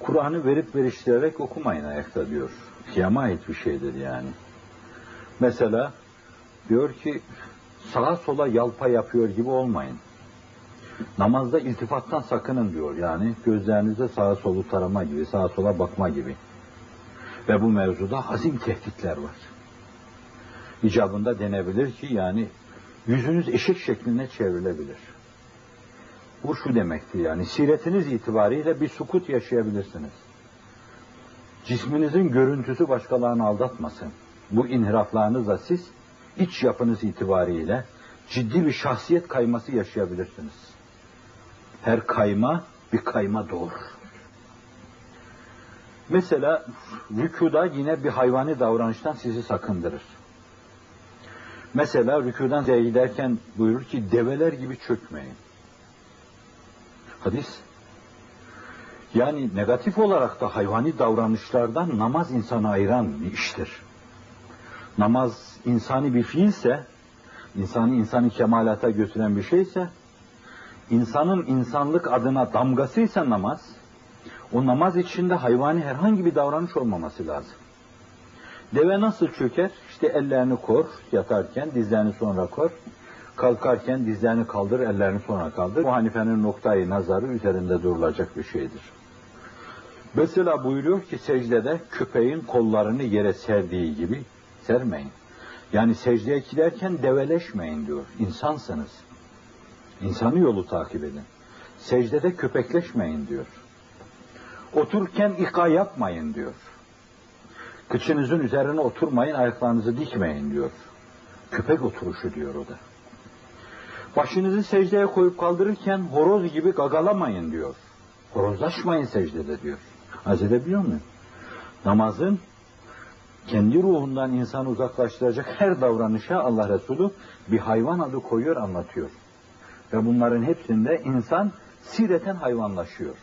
Kur'an'ı verip veriştirerek okumayın ayakta diyor. Kıyama ait bir şeydir yani. Mesela diyor ki sağa sola yalpa yapıyor gibi olmayın. Namazda iltifattan sakının diyor yani gözlerinizde sağa solu tarama gibi, sağa sola bakma gibi. Ve bu mevzuda hazin tehditler var. İcabında denebilir ki yani yüzünüz eşek şekline çevrilebilir. Bu şu demektir yani siretiniz itibariyle bir sukut yaşayabilirsiniz. Cisminizin görüntüsü başkalarını aldatmasın. Bu inhiraflarınızla siz iç yapınız itibariyle ciddi bir şahsiyet kayması yaşayabilirsiniz. Her kayma bir kayma doğurur. Mesela rükuda yine bir hayvani davranıştan sizi sakındırır. Mesela rükudan giderken buyurur ki develer gibi çökmeyin. Hadis. Yani negatif olarak da hayvani davranışlardan namaz insanı ayıran bir iştir. Namaz insani bir fiilse, insanı insanı kemalata götüren bir şeyse, insanın insanlık adına damgasıysa namaz, o namaz içinde hayvani herhangi bir davranış olmaması lazım. Deve nasıl çöker? İşte ellerini kor, yatarken dizlerini sonra kor, kalkarken dizlerini kaldır, ellerini sonra kaldır. Bu Hanife'nin noktayı nazarı üzerinde durulacak bir şeydir. Mesela buyuruyor ki secdede köpeğin kollarını yere serdiği gibi sermeyin. Yani secdeye giderken develeşmeyin diyor. İnsansınız. İnsanı yolu takip edin. Secdede köpekleşmeyin diyor. Otururken ika yapmayın diyor. Kıçınızın üzerine oturmayın, ayaklarınızı dikmeyin diyor. Köpek oturuşu diyor o da. Başınızı secdeye koyup kaldırırken horoz gibi gagalamayın diyor. Horozlaşmayın secdede diyor. Haz edebiliyor muyum? Namazın kendi ruhundan insanı uzaklaştıracak her davranışa Allah Resulü bir hayvan adı koyuyor, anlatıyor. Ve bunların hepsinde insan sireten hayvanlaşıyor.